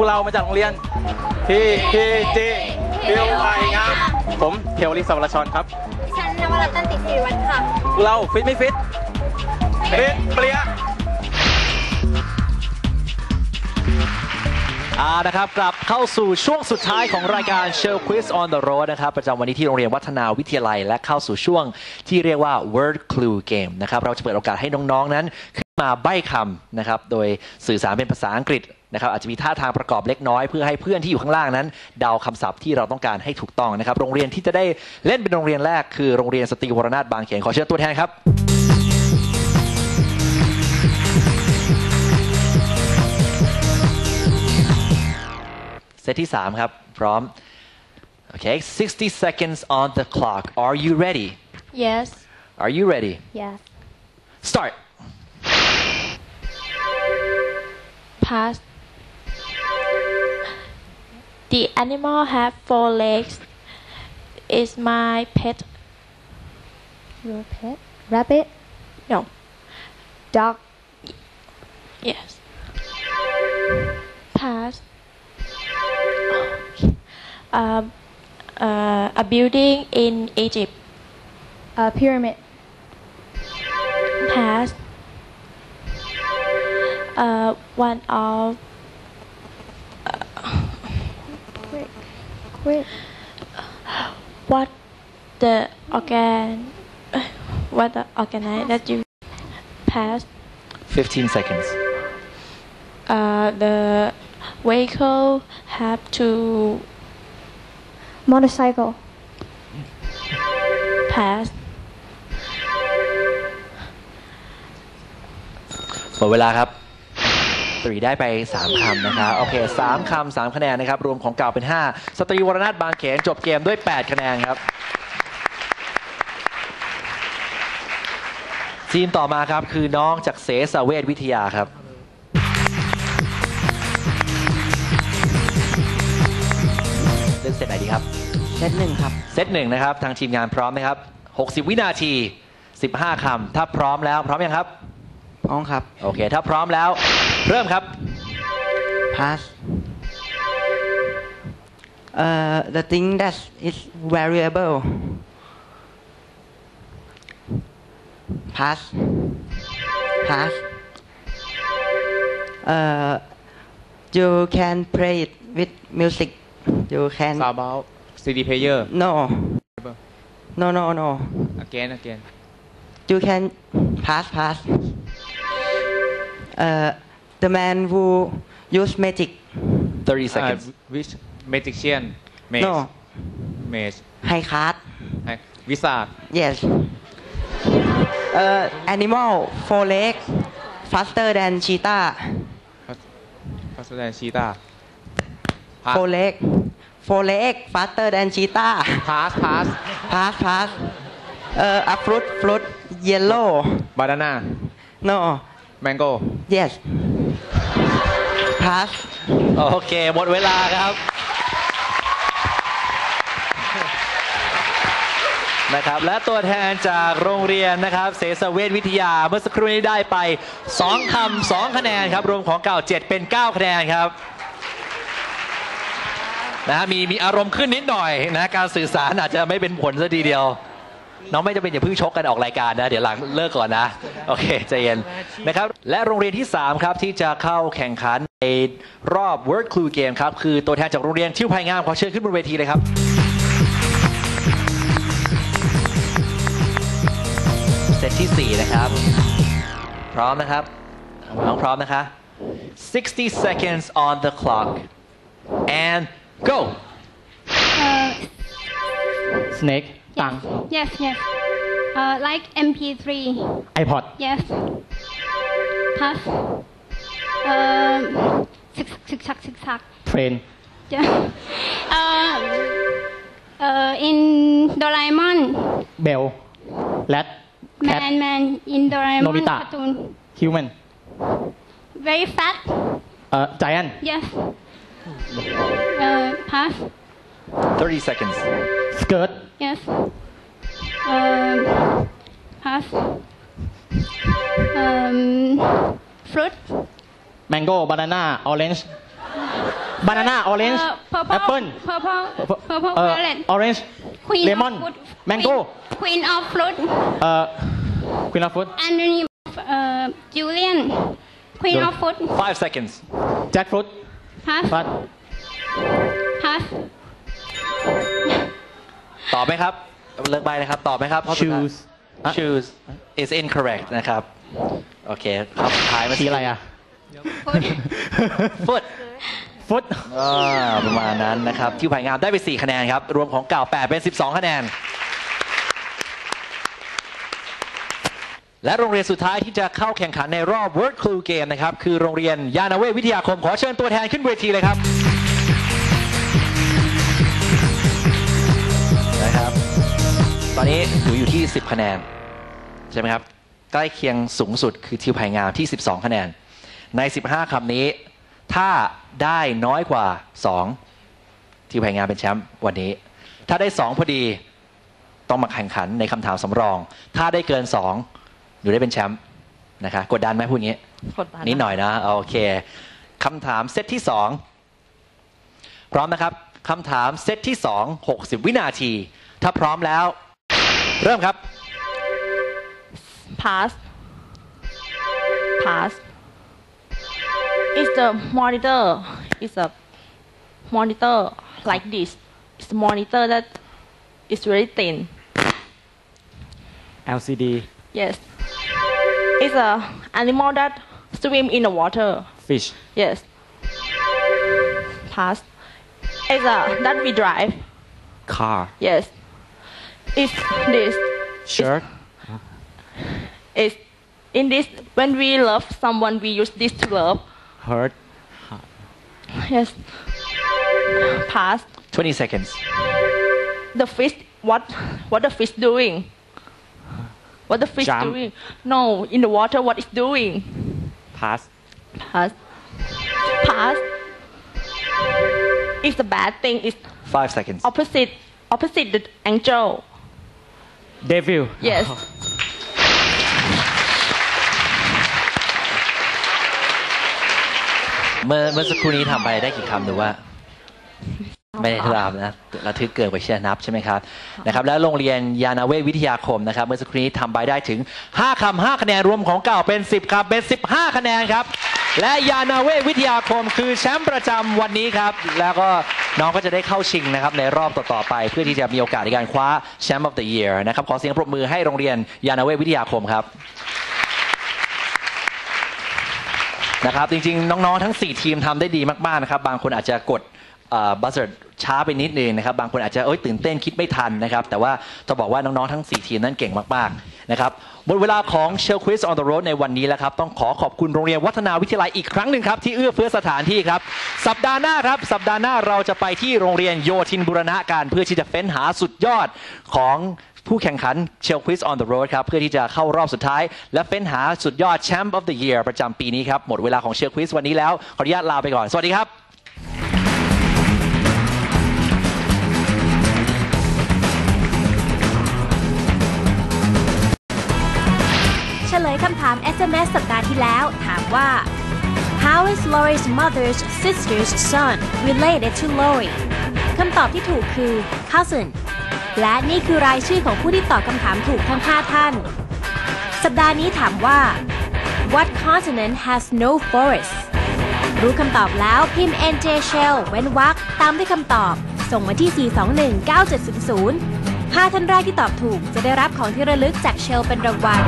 วกเรามาจากโรงเรียนที่ที่จีพิวไทยงามผมเทวลิศสวรชรครับดิฉันนวรัตน์ตันติศิริวัฒน์ค่ะพวกเราฟิตไม่ฟิตฟิตเปรี้ยอ่านะครับกลับเข้าสู่ช่วงสุดท้ายของรายการ Show Quiz on the Road นะครับประจำวันนี้ที่โรงเรียนวัฒนาวิทยาลัย และเข้าสู่ช่วงที่เรียกว่า Word Clue Game นะครับเราจะเปิดโอกาสให้น้อง ๆ นั้นขึ้น มาใบ้คำนะครับโดยสื่อสารเป็นภาษาอังกฤษนะครับอาจจะมีท่าทางประกอบเล็กน้อย เพื่อให้เพื่อนที่อยู่ข้างล่างนั้น เดาคำศัพท์ที่เราต้องการให้ถูกต้องนะครับ โรงเรียนที่จะได้เล่นเป็นโรงเรียนแรกคือโรงเรียนสตรีวรนาถบางเขนขอเชิญตัวแทนครับ เซตที่ 3 ครับ พร้อม โอเค 60 seconds on the clock are you ready yes are you ready yes start Pass. The animal have four legs. Is my pet. your pet rabbit No. dog Yes. Pass. Um, uh, a building in Egypt. a pyramid Pass Uh, one of quick quick what the organ what the organ that you pass 15 seconds uh, the vehicle have to motorcycle pass หมดเวลาครับ ตรีได้ไป 3คำนะครับโอเค3คำ3คะแนนนะครับ รวมของเก่าเป็น 5 สตรีวรนาถบางเขนจบเกมด้วย 8 คะแนนครับ ทีมต่อมาครับคือน้องจากเสสเวทวิทยาครับเลือกเซตไหนดีครับ เซตหนึ่งครับ เซตหนึ่งนะครับ ทางทีมงานพร้อมนะครับ 60 วินาที 15คำถ้าพร้อมแล้วพร้อมยังครับ พร้อมครับ โอเค ถ้าพร้อมแล้ว เริ่มครับ pass uh, the thing that is variable pass pass uh, you can play it with music you can How about CD player? no no no no Again, again. you can pass pass uh, the man who use magic 30 Uh, seconds which magician? Mage. no Mage. high card Hi. Wizard. yes uh, animal four leg faster than cheetah Faster than cheetah. Pass. four leg four leg faster than cheetah Pass, pass. pass pass uh, a fruit fruit yellow Banana. no Mango. yes pass โอเค หมดเวลาครับนะครับและตัวแทนจากโรงเรียนนะครับเสสเวทวิทยาเมื่อสักครู่นี้ได้ไป 2คำ2คะแนนครับรวมของเก่า 7 เป็น 9 คะแนนครับนะฮะมีมีอารมณ์ขึ้นนิดหน่อยนะการสื่อสารอาจจะไม่เป็นผลซะทีเดียว น้องไม่จะเป็นอย่าเพิ่งชกกันออกรายการนะ เดี๋ยวหลังเลิกก่อนนะ โอเคใจเย็นนะครับ และโรงเรียนที่ 3 ครับ ที่จะเข้าแข่งขันในรอบ Word Clue Game ครับ คือตัวแทนจากโรงเรียนทิวไผ่งามขอเชิญขึ้นบนเวทีเลยครับเซตที่ 4 นะครับ พร้อมนะครับ น้องพร้อมนะคะ 60 seconds on the clock and go uh, snake? Yes. yes yes. Uh, like mp3 ipod. Yes. Pass. Uh, zig zag zig zag train. Yeah. uh, uh, in Doraemon. Bell. Rat. Man cat. man in Doraemon Nobita. cartoon. Human. Very fat. Uh, giant yes. Uh, pass. 30 seconds. Skirt. Yes. Um, pass. Um, fruit. Mango, banana, orange. Banana, uh, orange, Uh, purple, apple, Purple. Purple. uh, violet. orange, Queen lemon, Of fruit, mango, Queen, queen of fruit. uh, queen of fruit, Underneath. Uh, Julian. Queen Don't- of fruit. Five seconds. jackfruit, Pass. but Pass. ตอบไหมครับ เลิกใบนะครับ ตอบไหมครับข้อสุดท้าย shoes อะ choose is incorrect นะครับ โอเคข้อสุดท้ายเมื่อสีกี้อะไรอะ foot foot ฟุตอ่าประมาณนั้นนะครับที่ไผ่งามได้ไป 4 คะแนนครับ รวมของเก่า 8 เป็น 12 คะแนน และโรงเรียนสุดท้ายที่จะเข้าแข่งขันในรอบ Word Clue Game นะครับ คือโรงเรียนยานาเวศวิทยาคมขอเชิญตัวแทนขึ้นเวทีเลยครับนะครับ นนี้หนูอยู่ที่ 10 คะแนน ใช่ไหมครับ ใกล้เคียงสูงสุดคือทิวไผ่งามที่ 12 คะแนน ใน 15คำนี้ ถ้าได้น้อยกว่า 2 ทิวไผ่งามเป็นแชมป์วันนี้ ถ้าได้ 2 พอดีต้องมาแข่งขันในคำถามสำรอง ถ้าได้เกิน 2 หนูได้เป็นแชมป์นะคะ กดดันไหมพูดงี้กดดันนิดหน่อยนะโอเคคำถามเซตที่ 2 พร้อมนะครับคำถามเซตที่ 2 60 วินาที ถ้าพร้อมแล้ว เริ่มครับ pass pass it's the monitor it's a monitor like this it's a monitor that is very thin LCD yes it's a animal that swim in the water fish yes pass it's a that we drive car yes it's this shirt is in this when we love someone we use this to love. Hurt yes. Pass 20 seconds. The fish what what the fish doing? What the fish Jump. doing? No in the water what is doing? Pass pass pass if the bad thing is 5 seconds. opposite opposite the angel devil yes เมื่อเมื่อสักครู่นี้ทำไปได้กี่คำหรือว่า ไม่ได้ทราบนะระทึกเกินไปเชื่อนับใช่ไหมครับนะครับ แล้วโรงเรียนยานาเวศวิทยาคมนะครับ เมื่อสักครู่นี้ทำไปได้ถึง 5คำ5คะแนนรวมของเก่าเป็น 10คำเป็น 15 คะแนนครับและยานาเวศวิทยาคมคือแชมป์ประจำวันนี้ครับ แล้วก็น้องก็จะได้เข้าชิงนะครับในรอบต่อๆไป เพื่อที่จะมีโอกาสในการคว้าแชมป์ of the year นะครับขอเสียงปรบมือให้โรงเรียนยานาเวศวิทยาคมครับนะครับจริงๆ น้องๆทั้ง 4 ทีมทำได้ดีมากๆนะครับบางคนอาจจะกด บัสเซอร์ช้าไปนิดนึงนะครับ บางคนอาจจะเอ้ยตื่นเต้นคิดไม่ทันนะครับ แต่ว่าจะบอกว่าน้อง ๆ ทั้ง 4 ทีมนั้นเก่งมาก ๆ นะครับ หมดเวลาของเชลควิส on the road ในวันนี้แล้วครับ ต้องขอขอบคุณโรงเรียนวัฒนาวิทยาลัยอีกครั้งหนึ่งครับ ที่เอื้อเฟื้อสถานที่ครับ สัปดาห์หน้าครับ สัปดาห์หน้าเราจะไปที่โรงเรียนโยธินบุรณะการเพื่อที่จะเฟ้นหาสุดยอดของผู้แข่งขันเชลควิส on the road ครับ เพื่อที่จะเข้ารอบสุดท้าย และเฟ้นหาสุดยอดแชมป์ of the year ประจำปีนี้ครับหมดเวลาของเชลควิสวันนี้แล้วขออนุญาตลาไปก่อนสวัสดีครับาม SMS สัปดาห์ที่แล้ว ถามว่า How is Lori's mother's sister's son related to Lori คำตอบที่ถูกคือ cousin และนี่คือรายชื่อของผู้ที่ตอบคำถามถูกทั้ง 5 ท่าน สัปดาห์นี้ถามว่า What continent has no forest รู้คำตอบแล้วพิมพ์ NJ Shell เว้นวรรคตามด้วยคำตอบ ส่งมาที่ 4219700 5 ท่านแรกที่ตอบถูกจะได้รับของที่ระลึกจาก Shell เป็นรางวัล